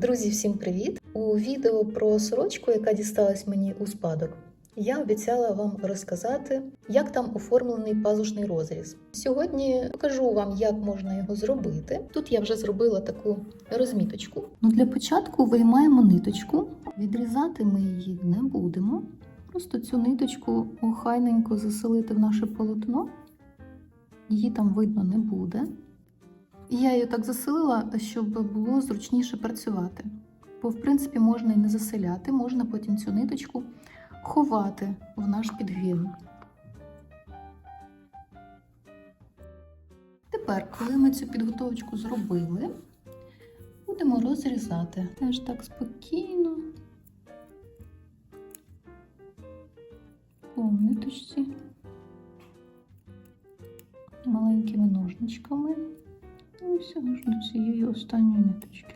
Друзі, всім привіт! У відео про сорочку, яка дісталась мені у спадок, я обіцяла вам розказати, як там оформлений пазушний розріз. Сьогодні покажу вам, як можна його зробити. Тут я вже зробила таку розміточку. Ну, для початку виймаємо ниточку. Відрізати ми її не будемо. Просто цю ниточку охайненько заселити в наше полотно. Її там видно не буде. Я її так заселила, щоб було зручніше працювати. Бо, в принципі, можна і не заселяти, можна потім цю ниточку ховати в наш підгін. Тепер, коли ми цю підготовочку зробили, будемо розрізати. Теж так спокійно. По ниточці. Маленькими ножничками. Ну, все до цієї останньої ниточки.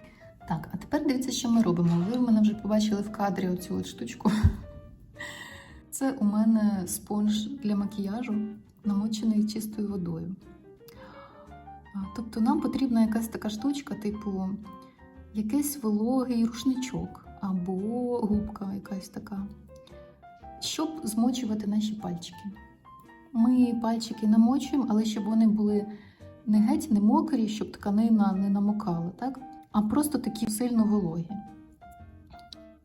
Так, а тепер дивіться, що ми робимо. Ви в мене вже побачили в кадрі оцю от штучку. Це у мене спонж для макіяжу, намочений чистою водою. Тобто нам потрібна якась така штучка, типу якийсь вологий рушничок або губка якась така, щоб змочувати наші пальчики. Ми пальчики намочуємо, але щоб вони були не геть не мокрі, щоб тканина не намокала, так? а просто такі сильно вологі.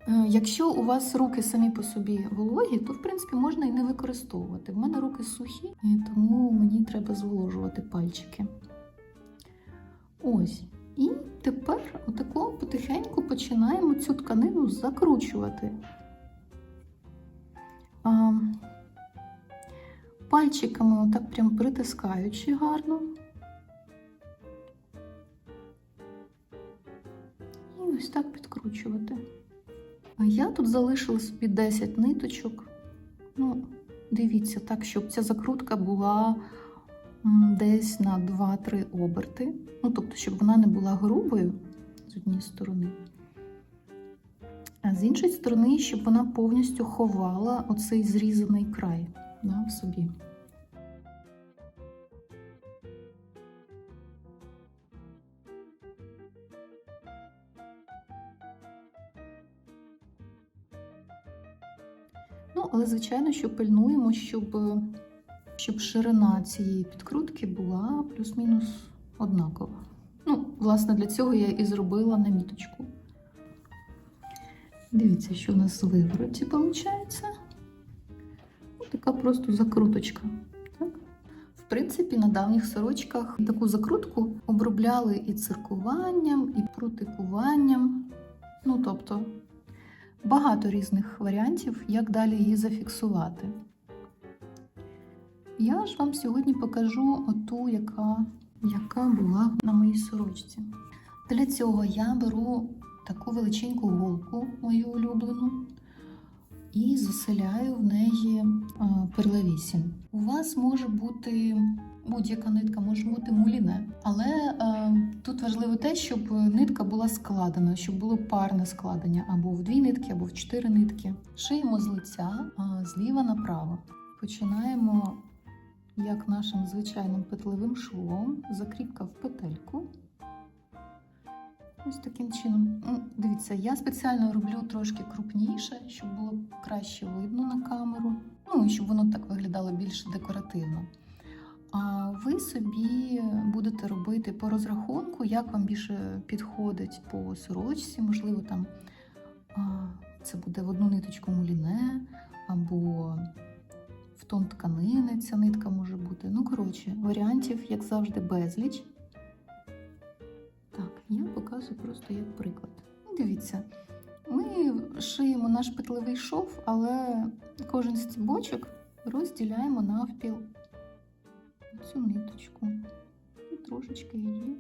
Е, Якщо у вас руки самі по собі вологі, то в принципі можна і не використовувати. В мене руки сухі, тому мені треба зволожувати пальчики. Ось. І тепер отако потихеньку починаємо цю тканину закручувати. Пальчиками отак прям притискаючи гарно. Ось так підкручувати. А я тут залишила собі 10 ниточок. Ну, дивіться, так, щоб ця закрутка була десь на 2-3 оберти. Ну, тобто, щоб вона не була грубою з однієї сторони. А з іншої сторони, щоб вона повністю ховала оцей зрізаний край да, в собі. Але звичайно, що пильнуємо, щоб, щоб ширина цієї підкрутки була плюс-мінус однакова. Ну, власне, для цього я і зробила наміточку. Дивіться, що у нас в вивороті виходить. Така просто закруточка. Так? В принципі, на давніх сорочках таку закрутку обробляли і циркуванням, і протикуванням. Ну, тобто, багато різних варіантів, як далі її зафіксувати. Я ж вам сьогодні покажу оту, яка, яка була на моїй сорочці. Для цього я беру таку величеньку голку, мою улюблену, і заселяю в неї а, перлавісім. У вас може бути будь-яка нитка, може бути муліне, але е, тут важливо те, щоб нитка була складена, щоб було парне складення або в дві нитки, або в чотири нитки. Шиємо з лиця а, зліва направо. Починаємо як нашим звичайним петлевим швом, закріпка в петельку. Ось таким чином. Ну, Дивіться, я спеціально роблю трошки крупніше, щоб було краще видно на камеру. Ну і щоб воно так виглядало більш декоративно. Ви собі будете робити по розрахунку, як вам більше підходить по сорочці. Можливо, там це буде в одну ниточку муліне, або в тон тканини ця нитка може бути. Ну, коротше, варіантів, як завжди, безліч. Так, я показую просто як приклад. Ну, Дивіться, ми шиємо наш петлевий шов, але кожен стібочок розділяємо навпіл цю ниточку. І трошечки її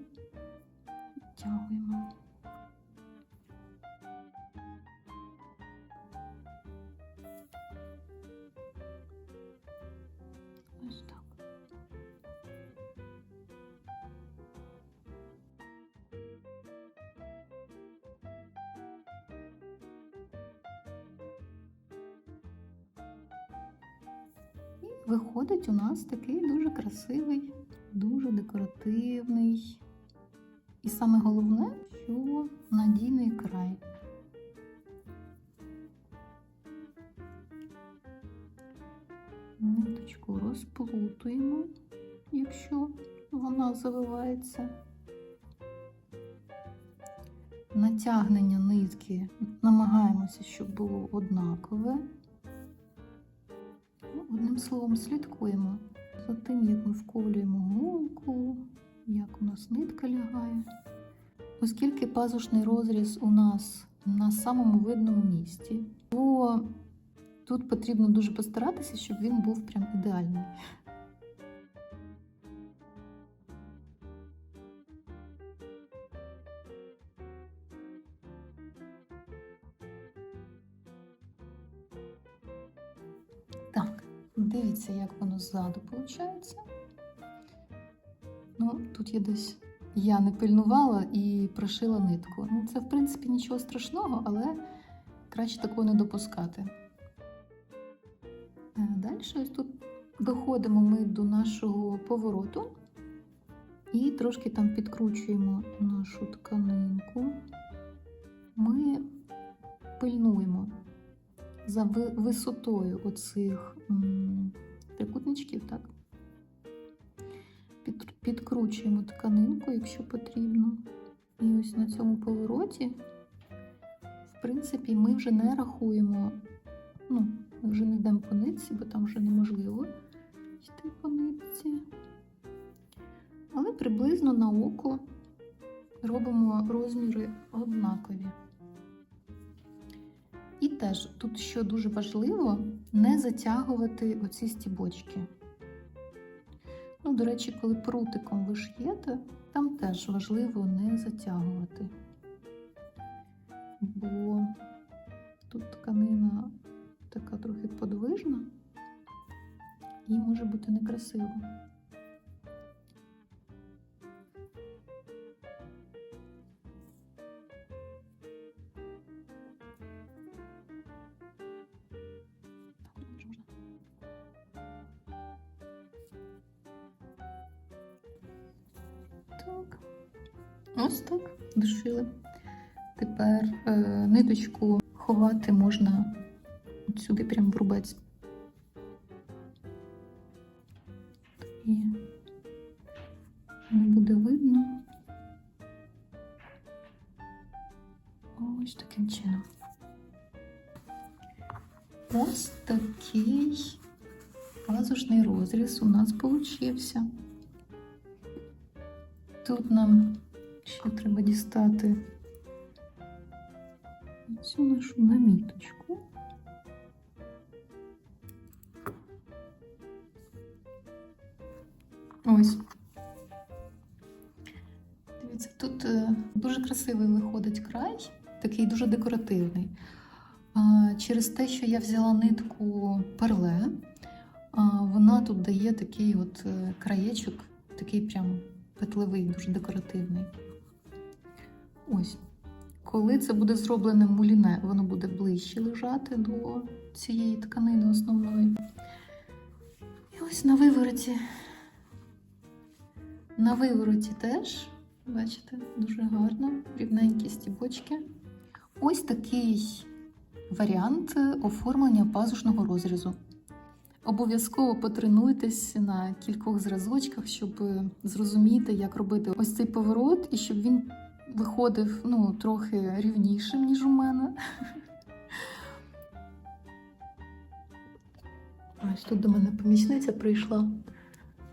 виходить у нас такий дуже красивий, дуже декоративний. І саме головне, що надійний край. Ниточку розплутуємо, якщо вона завивається. Натягнення нитки намагаємося, щоб було однакове. Одним словом, слідкуємо за тим, як ми вковлюємо голку, як у нас нитка лягає. Оскільки пазушний розріз у нас на самому видному місці, то тут потрібно дуже постаратися, щоб він був прям ідеальний. Дивіться, як воно ззаду виходить. Ну, тут я десь я не пильнувала і прошила нитку. Ну, це, в принципі, нічого страшного, але краще такого не допускати. Далі ось тут доходимо ми до нашого повороту і трошки там підкручуємо нашу тканинку. Ми пильнуємо за висотою оцих трикутничків, так? Підкручуємо тканинку, якщо потрібно. І ось на цьому повороті, в принципі, ми вже не рахуємо, ну, ми вже не йдемо по нитці, бо там вже неможливо йти по нитці. Але приблизно на око робимо розміри однакові. І теж тут, що дуже важливо, не затягувати оці стібочки. Ну, до речі, коли прутиком ви шиєте, там теж важливо не затягувати. Бо тут тканина така трохи подвижна і може бути некрасиво. Так. Ось так дошили. Тепер е, ниточку ховати можна от сюди, прям в рубець. І не буде видно. Ось таким чином. Ось такий пазушний розріз у нас получився. Тут нам ще треба дістати цю нашу наміточку. Ось. Дивіться, тут е, дуже красивий виходить край, такий дуже декоративний. Через те, що я взяла нитку перле, вона тут дає такий от е, краєчок, такий прям петлевий, дуже декоративний. Ось. Коли це буде зроблене муліне, воно буде ближче лежати до цієї тканини основної. І ось на вивороті. На вивороті теж, бачите, дуже гарно, рівненькі стібочки. Ось такий варіант оформлення пазушного розрізу. Обов'язково потренуйтесь на кількох зразочках, щоб зрозуміти, як робити ось цей поворот, і щоб він виходив ну, трохи рівнішим, ніж у мене. Ось тут до мене помічниця прийшла.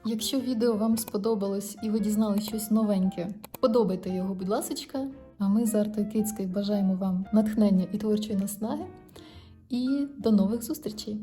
Якщо відео вам сподобалось і ви дізналися щось новеньке, подобайте його, будь ласка. А ми з Артою Кицькою бажаємо вам натхнення і творчої наснаги. І до нових зустрічей!